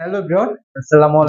Hello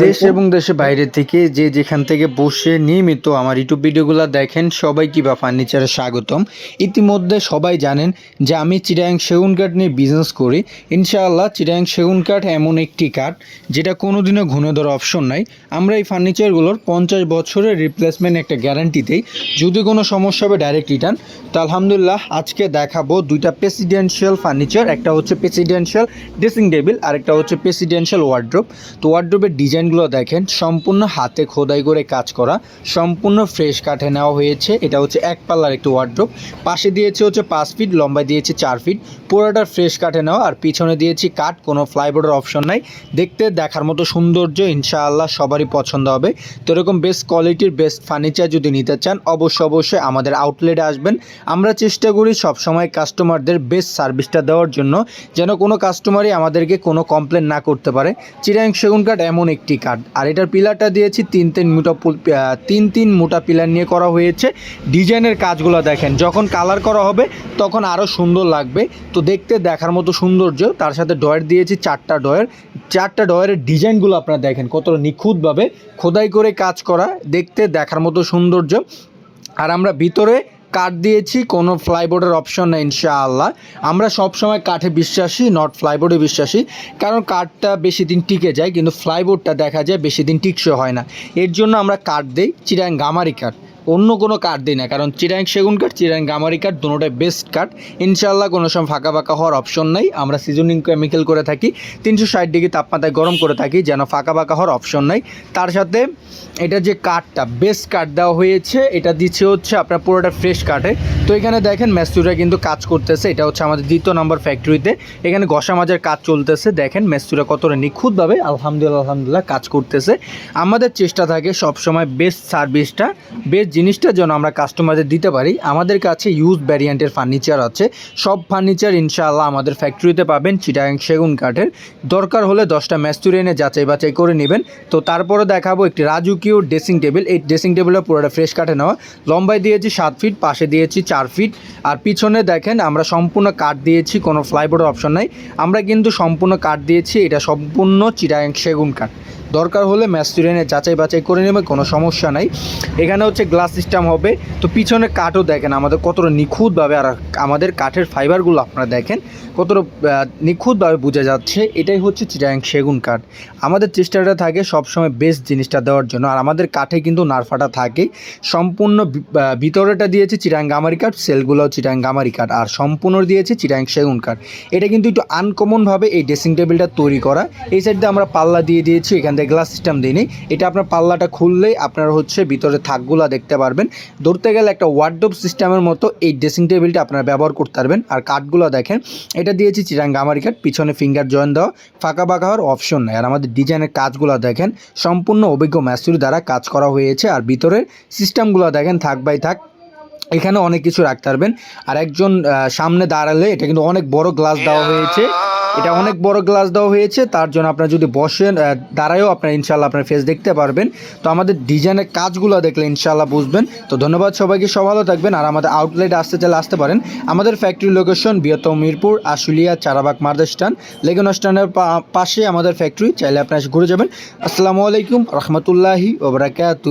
দেশ এবং দেশের বাইরে থেকে যে যেখান থেকে বসে নিয়মিত আমার ইউটিউব ভিডিওগুলো দেখেন সবাই কিবা ফার্নিচারে স্বাগতম। ইতিমধ্যে সবাই জানেন যে আমি চিরাং সেগুন কাঠ নিয়ে বিজনেস করি। ইনশাআল্লাহ চিরাং সেগুন কাঠ এমন একটি কাঠ যেটা কোনোদিনও ঘুনে ধরার অপশন নাই। আমরা এই ফার্নিচারগুলোর পঞ্চাশ বছরের রিপ্লেসমেন্ট একটা গ্যারান্টি দেই। যদি কোনো সমস্যা হবে ডাইরেক্ট রিটার্ন তো আলহামদুলিল্লাহ আজকে দেখাবো দুইটা প্রেসিডেন্সিয়াল ফার্নিচার একটা হচ্ছে প্রেসিডেন্সিয়াল ড্রেসিং টেবিল আর একটা হচ্ছে প্রেসিডেন্সিয়াল ওয়ার্ড্রোপ তো ওয়ার্ড্রোপের ডিজাইনগুলো দেখেন, সম্পূর্ণ হাতে খোদাই করে কাজ করা, সম্পূর্ণ ফ্রেশ কাঠে নেওয়া হয়েছে। এটা হচ্ছে এক পাল্লার একটি ওয়ার্ড্রোপ। পাশে দিয়েছে হচ্ছে পাঁচ ফিট, লম্বায় দিয়েছে চার ফিট। পুরোটা ফ্রেশ কাঠে নেওয়া, আর পিছনে দিয়েছি কাঠ, কোনো ফ্লাইবোর্ডের অপশন নাই। দেখতে, দেখার মতো সৌন্দর্য ইনশাআল্লাহ সবারই পছন্দ হবে। তো এরকম বেস্ট কোয়ালিটির বেস্ট ফার্নিচার যদি নিতে চান, অবশ্যই অবশ্যই আমাদের আউটলেটে আসবেন। আমরা চেষ্টা করি সবসময় কাস্টমারদের বেস্ট সার্ভিসটা দেওয়ার জন্য, যেন কোনো কাস্টমারই আমাদেরকে কোনো কমপ্লেন না করতে পারে। চিরাং সেগুন কাঠ এমন একটি কাঠ। আর এটার পিলারটা দিয়েছি তিন তিন মোটা তিন তিন মোটা পিলার নিয়ে করা হয়েছে। ডিজাইনের কাজগুলো দেখেন, যখন কালার করা হবে তখন আরও সুন্দর লাগবে। তো দেখতে দেখার মতো সৌন্দর্য, তার সাথে ডয়ের দিয়েছি চারটা ডয়ের চারটা ডয়ের ডিজাইনগুলো আপনারা দেখেন, কতটা নিখুঁতভাবে খোদাই করে কাজ করা, দেখতে দেখার মতো সৌন্দর্য। আর আমরা ভিতরে কাঠ দিয়েছি, কোনো ফ্লাইবোর্ডের অপশন নেই, ইনশাআল্লাহ। আমরা সবসময় কাঠে বিশ্বাসী নট ফ্লাইবোর্ডে বিশ্বাসী। কারণ কাঠটা বেশি দিন টিকে যায়, কিন্তু ফ্লাইবোর্ডটা দেখা যায় বেশি দিন টিকসই হয় না। এর জন্য আমরা কাঠ দিই চিরাং গামারি কাঠ। অন্য কোনো কাঠ দিই না, কারণ চিরাং সেগুন কাঠ চিরাং গামারি কাঠ দুটোটাই বেস্ট কাঠ ইনশাল্লাহ কোনো সময় ফাঁকা ফাঁকা হওয়ার অপশন নাই। আমরা সিজনিং কেমিক্যাল করে থাকি, তিনশো ষাট ডিগ্রি তাপমাত্রায় গরম করে থাকি, যেন ফাঁকা ফাঁকা হওয়ার অপশন নাই। তার সাথে এটা যে কাঠটা বেস্ট কাঠ দেওয়া হয়েছে, এটা দিচ্ছে হচ্ছে আপনার পুরোটা ফ্রেশ কাঠে তো এখানে দেখেন মেস্তুরা কিন্তু কাজ করতেছে, এটা হচ্ছে আমাদের দ্বিতীয় নম্বর ফ্যাক্টরিতে এখানে ঘষা মাজার কাজ চলতেছে, দেখেন মেস্তুরা কতটা নিখুঁতভাবে, আলহামদুলিল্লাহ আলহামদুলিল্লাহ, কাজ করতেছে। আমাদের চেষ্টা থাকে সবসময় বেস্ট সার্ভিসটা বেস্ট জিনিসটা যেন আমরা কাস্টমারদের দিতে পারি, আমাদের কাছে ইউজ ভ্যারিয়েন্টের ফার্নিচার আছে। সব ফার্নিচার ইনশাআল্লাহ আমাদের ফ্যাক্টরিতে পাবেন, চিটাগাং সেগুন কাঠের। দরকার হলে দশটা মেস্তুরি এনে যাচাই বাছাই করে নেবেন। তো তারপরে দেখাবো একটি রাজুকিও ড্রেসিং টেবিল এই ড্রেসিং টেবিলটা পুরোটা ফ্রেশ কাঠে নেওয়া। লম্বায় দিয়েছি সাত ফিট পাশে দিয়েছি চার ফিট আর পিছনে দেখেন, আমরা সম্পূর্ণ কাঠ দিয়েছি, কোনো ফ্লাইবোর্ডের অপশন নাই। আমরা কিন্তু সম্পূর্ণ কাঠ দিয়েছি, এটা সম্পূর্ণ চিটাগাং সেগুন কাঠ। দরকার হলে ম্যাস্টুরেনে যাচাই বাছাই করে নেবে, কোনো সমস্যা নাই। এখানে হচ্ছে গ্লাস সিস্টেম হবে। তো পিছনে কাঠও দেখেন আমাদের কতটা নিখুঁতভাবে আর আমাদের কাঠের ফাইবারগুলো আপনারা দেখেন, কতটা নিখুঁতভাবে বোঝা যাচ্ছে। এটাই হচ্ছে চিটাং সেগুন কাঠ। আমাদের চেষ্টাটা থাকে সবসময় বেস্ট জিনিসটা দেওয়ার জন্য। আর আমাদের কাঠে কিন্তু নারফাটা থাকে সম্পূর্ণ ভিতরেটা দিয়েছে চিটাং গামারি কাঠ সেলগুলোও চিটাং গামারি কাঠ। আর সম্পূর্ণ দিয়েছে চিটাং সেগুন কাঠ। এটা কিন্তু একটু আনকমনভাবে এই ড্রেসিং টেবিলটা তৈরি করা। এই সাইড দিয়ে আমরা পাল্লা দিয়ে দিয়েছি, এখান থেকে গ্লাস সিস্টেম দিইনি এটা আপনার পাল্লাটা খুললেই আপনার হচ্ছে ভিতরে থাকগুলো দেখতে পারবেন। ধরতে গেলে একটা ওয়ার্ডোব সিস্টেমের মতো এই ড্রেসিং টেবিলটা আপনারা ব্যবহার করতে পারবেন। আর কাঠগুলো দেখেন, এটা দিয়েছি চিরাং গামারি কাঠ, পিছনে ফিঙ্গার জয়েন দেওয়া, ফাঁকা ফাঁকা হওয়ার অপশন নেই। আর আমাদের ডিজাইনের কাজগুলো দেখেন, সম্পূর্ণ অভিজ্ঞ ম্যাস্তুরি দ্বারা কাজ করা হয়েছে। আর ভিতরের সিস্টেমগুলো দেখেন, থাক বাই থাক, এখানে অনেক কিছু রাখতে পারবেন। আর একজন সামনে দাঁড়ালে এটা কিন্তু অনেক বড় গ্লাস দেওয়া হয়েছে। এটা অনেক বড় গ্লাস দেওয়া হয়েছে, তার জন্য আপনারা যদি বসেন দাঁড়ায়ও আপনারা ইনশাল্লাহ আপনার ফেস দেখতে পারবেন। তো আমাদের ডিজাইনের কাজগুলো দেখলে ইনশাল্লাহ বুঝবেন। তো ধন্যবাদ সবাইকে, সব ভালো থাকবেন। আর আমাদের আউটলেট আসতে চাইলে আসতে পারেন। আমাদের ফ্যাক্টরি লোকেশন বৃহত্তম মিরপুর, আশুলিয়া, চারাবাগ মার্দাস্টান লেগুন স্ট্যান্ডের পাশে আমাদের ফ্যাক্টরি চাইলে আপনারা ঘুরে যাবেন। আসসালামু আলাইকুম, রহমতুল্লাহি ওবরাকাতু